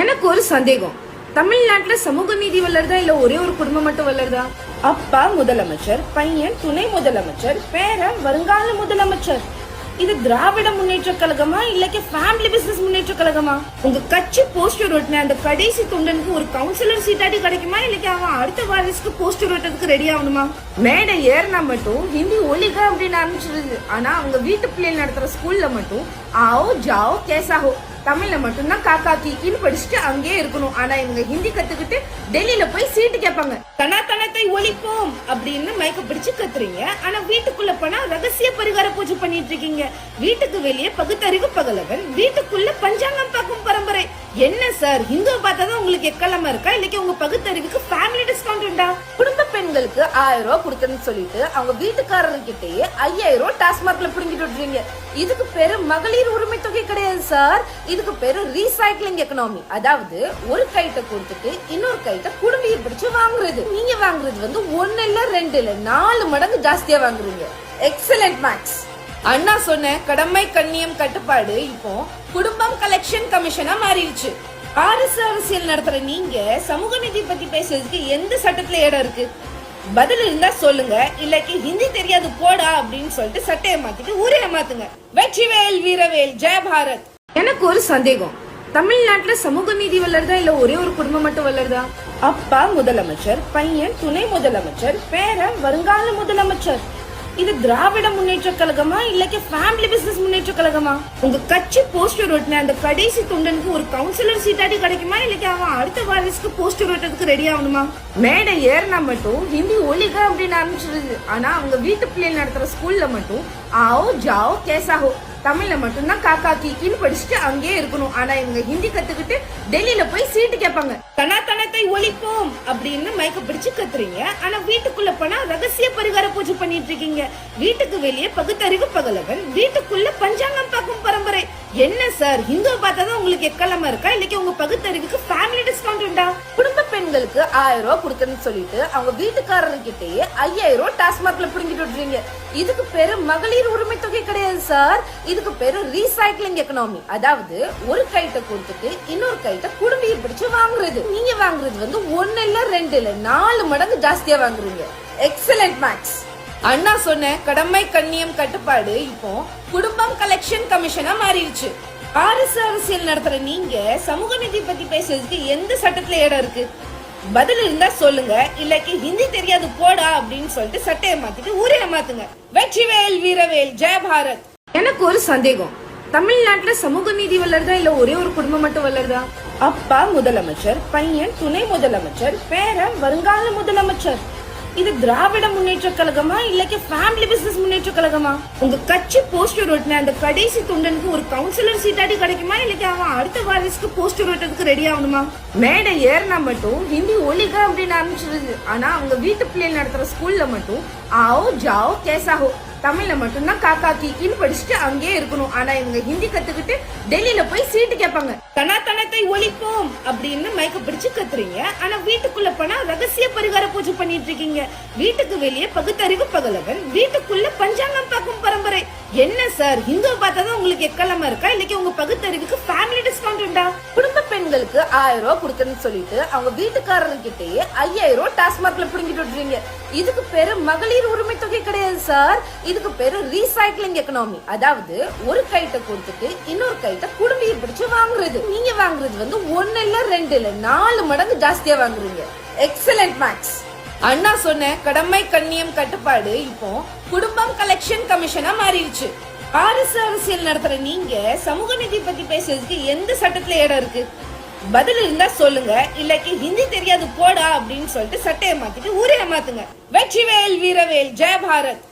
எனக்கு ஒரு சந்தேகம். தமிழ்நாட்டுல சமூக நீதி வளருதா இல்ல ஒரே ஒரு குடும்பம் மட்டும் வளருதா? அப்பா முதலமைச்சர் பையன் துணை முதலமைச்சர் பேரன் வருங்கால முதலமைச்சர். இது திராவிட முன்னேற்ற கழகமா இல்லைக்கு ஃபேமிலி பிசினஸ் முன்னேற்ற கழகமா? உங்க கட்சி போஸ்டர் ஒட்டின அந்த கடைசி தொண்டனுக்கு ஒரு கவுன்சிலர் சீட்டாடி கிடைக்குமா? இல்லைக்கு அவன் அடுத்த வாரிசுக்கு போஸ்டர் ஒட்டுறதுக்கு ரெடி ஆகணுமா? மேடை ஏறினா மட்டும் ஹிந்தி ஒலிக அப்படின்னு ஆரம்பிச்சிருது. ஆனா அவங்க வீட்டு பிள்ளைகள் நடத்துற ஸ்கூல்ல மட்டும் ஆவோ ஜாவோ கேசாஹோ தமிழில் மட்டும்தான் காக்கா கீக்கின்னு படிச்சுட்டு அங்கேயே இருக்கணும். ஆனா இவங்க ஹிந்தி கத்துக்கிட்டு டெல்லியில போய் சீட்டு கேட்பாங்க. தனாத்தனத்தை ஒழிப்போம் அப்படின்னு மயக்க பிடிச்சு கத்துறீங்க. ஆனா வீட்டுக்குள்ள போனா ரகசிய பரிகார பூஜை பண்ணிட்டு இருக்கீங்க. வீட்டுக்கு வெளியே பகுத்தறிவு பகலவன் வீட்டுக்குள்ள பஞ்சாங்கம் பார்க்கும் பரம்பரை. என்ன சார்? ஹிந்து பார்த்தா தான் உங்களுக்கு எக்கலமா இருக்கா? இன்னைக்கு உங்க பகுத்தறிவுக்கு ஃபேமிலி டிஸ்கவுண்ட் உண்டா? குடும்ப பெண்களுக்கு ஆயிரம் ரூபாய் கொடுத்தேன்னு சொல்லிட்டு அவங்க வீட்டுக்காரர்கிட்டயே ஐயாயிரம் ரூபாய் டாஸ்மார்க்ல புடுங்கிட்டு விடுறீங்க இதுக்கு பேரு மகளிர் உரிமை தொகை கிடையாது சார். இதுக்கு பேரு ரீசைக்ளிங் எக்கனாமி அதாவது ஒரு கைட்ட கொடுத்துட்டு இன்னொரு கைட்ட குடும்பியை பிடிச்சு வாங்குறது. நீங்க வாங்குறது வந்து ஒன்னு இல்ல ரெண்டு இல்ல நாலு மடங்கு ஜாஸ்தியா வாங்குறீங்க. எக்ஸலண்ட் மேக்ஸ் அண்ணா சொன்ன கடமை கண்ணியம் கட்டுப்பாடு இப்போ குடும்பம் கலெக்ஷன் கமிஷனா மாறிடுச்சு. அரசு அரசியல் நடத்துற நீங்க சமூக நீதி பத்தி பேசுறதுக்கு எந்த சட்டத்துல இடம் இருக்கு? பதில் இருந்தா சொல்லுங்க. இல்லைக்கு ஹிந்தி தெரியாது போடா அப்படின்னு சொல்லிட்டு சட்டையை மாத்திட்டு ஊரே மாத்துங்க. வெற்றிவேல் வீரவேல் ஜெய பாரத். எனக்கு ஒரு சந்தேகம். தமிழ்நாட்டுல சமூக நீதி வளருதா இல்ல ஒரே ஒரு குடும்பம் மட்டும் வளருதா அப்பா முதலமைச்சர் பையன் துணை முதலமைச்சர் பேரன் வருங்கால முதலமைச்சர். இது திராவிட முன்னேற்ற கழகமா இல்லக்க ஃபேமிலி பிசினஸ் முன்னேற்ற கழகமா? உங்க கட்சி போஸ்டர் ஒட்டின அந்த கடைசி தொண்டனுக்கு ஒரு கவுன்சிலர் சீட்டாடி கிடைக்குமா? இல்லக்க அவன் அடுத்த வாரிசுக்கு போஸ்டர் ஒட்டுறதுக்கு ரெடி ஆகணுமா? மேடை ஏறினா மட்டும் ஹிந்தி ஒலிக அப்படின்னு ஆரம்பிச்சிருது. ஆனா அவங்க வீட்டு பிள்ளைகள் நடத்துற ஸ்கூல்ல மட்டும் ஆவோ ஜாவோ கேசாகோ தமிழில் மட்டும்தான் காக்கா கீக்கின்னு படிச்சுட்டு அங்கேயே இருக்கணும். ஆனால் இவங்க ஹிந்தி கற்றுக்கிட்டு டெல்லியில் போய் சீட்டு கேட்பாங்க. தனாத்தனத்தை ஒழிப்போம் அப்படின்னு மயக்க பிடிச்சு கத்துறீங்க. ஆனால் வீட்டுக்குள்ளே போனால் ரகசிய பரிகார பூஜை பண்ணிட்டு இருக்கீங்க. வீட்டுக்கு வெளியே பகுத்தறிவு பகலவன் வீட்டுக்குள்ள பஞ்சாங்கம் பார்க்கும் பரம்பரை. என்ன சார்? ஹிந்துவை பார்த்தாதான் உங்களுக்கு எக்கலமா இருக்கா? இன்னைக்கு உங்க பகுத்தறிவுக்கு ஃபேமிலி டிஸ்கவுண்ட் உண்டா? குடும்ப பெண்களுக்கு ஆயிரம் ரூபாய் கொடுக்கணும்னு சொல்லிட்டு அவங்க வீட்டுக்காரர்கிட்டயே ஐயாயிரம் ரூபாய் டாஸ்மாக்ல புடுங்கிட்டு விட்டுறீங்க. இதுக்கு பேரு மகளிர் உரிமை தொகை கிடையாது சார். இதுக்கு பேரு ரீசைக்ளிங் எக்கனாமி அதாவது ஒரு கைட்ட கொடுத்துட்டு இன்னொரு கைட்ட குடும்பிய பிடிச்சு வாங்குறது. நீங்க வாங்குறது வந்து ஒன்னு இல்ல ரெண்டு இல்ல நாலு மடங்கு ஜாஸ்தியா வாங்குறீங்க. எக்ஸலண்ட் மேக்ஸ் அண்ணா சொன்ன கடமை கண்ணியம் கட்டுப்பாடு இப்போ குடும்பம் கலெக்ஷன் கமிஷனா மாறிடுச்சு. அரசு அரசியல் நடத்துற நீங்க சமூக நீதி பத்தி பேசுறதுக்கு எந்த சட்டத்துல இடம் இருக்கு? பதில் இருந்தா சொல்லுங்க. இல்லைக்கு ஹிந்தி தெரியாது போடா அப்படின்னு சொல்லிட்டு சட்டையை மாத்திட்டு ஊரே மாத்துங்க. வெற்றிவேல் வீரவேல் ஜெய பாரத். எனக்கு ஒரு சந்தேகம். தமிழ்நாட்டுல சமூக நீதி வளருதா இல்ல ஒரே ஒரு குடும்பம் மட்டும் வளருதா அப்பா முதலமைச்சர் பையன் துணை முதலமைச்சர் பேர வருங்கால முதலமைச்சர். இது திராவிட முன்னேற்ற கழகமா இல்லைக்கு ஃபேமிலி பிசினஸ் முன்னேற்ற கழகமா? உங்க கட்சி போஸ்டர் ஓட்டின அந்த கடைசி தொண்டனுக்கு ஒரு கவுன்சிலர் சீட்டாடி கிடைக்குமா? இல்லைக்கு அவன் அடுத்த வாரிசுக்கு போஸ்டர் ஒட்டுறதுக்கு ரெடி ஆகணுமா? மேடை ஏறினா மட்டும் ஹிந்தி ஒலிக அப்படின்னு ஆரம்பிச்சிருது. ஆனா அவங்க வீட்டு பிள்ளைகள் நடத்துற ஸ்கூல்ல மட்டும் ஆவோ ஜாவோ கேசாகோ தமிழ்ல மட்டும்தான் காக்கா கீக்கின்னு படிச்சுட்டு அங்கேயே இருக்கணும். ஆனா இவங்க ஹிந்தி கத்துக்கிட்டு டெல்லியில போய் சீட்டு கேட்பாங்க. தனாத்தனத்தை ஒழிப்போம் அப்படின்னு மயக்க பிடிச்சு கத்துறீங்க. ஆனா வீட்டுக்குள்ள போனா ரகசிய பரிகார பூஜை பண்ணிட்டு இருக்கீங்க. வீட்டுக்கு வெளியே பகுத்தறிவு பகலவன் வீட்டுக்குள்ள பஞ்சாங்கம் பார்க்கும் பரம்பரை. என்ன சார் ஹிந்துவை பார்த்தாதான் உங்களுக்கு எக்கலமா இருக்கா? இல்லைக்கு உங்க பகுத்தறிவுக்கு ஃபேமிலி டிஸ்கவுண்ட் உண்டா? குடும்ப பெண்களுக்கு ஆயிரம் ரூபாய் கொடுத்தேன்னு சொல்லிட்டு அவங்க வீட்டுக்காரர்கிட்டயே ஐயாயிரம் ரூபாய் டாஸ்மார்க்ல புடுங்கிட்டு விட்டுறீங்க. இதுக்கு பேரு மகளிர் உரிமை தொகை கிடையாது சார் இதுக்கு பேரு ரீசைக்ளிங் எக்கனாமி அதாவது ஒரு கைட்ட கொடுத்துட்டு இன்னொரு கைட்ட குடும்பிய பிடிச்சு வாங்குறது. நீங்க வாங்குறது வந்து ஒன்னு இல்ல ரெண்டு இல்ல நாலு மடங்கு ஜாஸ்தியா வாங்குறீங்க. எக்ஸலண்ட் மேக்ஸ் அண்ணா சொன்ன கடமை கண்ணியம் கட்டுப்பாடு இப்போ குடும்பம் கலெக்ஷன் கமிஷனா மாறிடுச்சு. அரசு அரசியல் நடத்துற நீங்க சமூக நீதி பத்தி பேசுறதுக்கு எந்த சட்டத்துல இடம் இருக்கு? பதில் இருந்தா சொல்லுங்க. இல்லைக்கு ஹிந்தி தெரியாது போடா அப்படின்னு சொல்லிட்டு சட்டையை மாத்திட்டு ஊரே மாத்துங்க. வெற்றிவேல் வீரவேல் ஜெய பாரத்.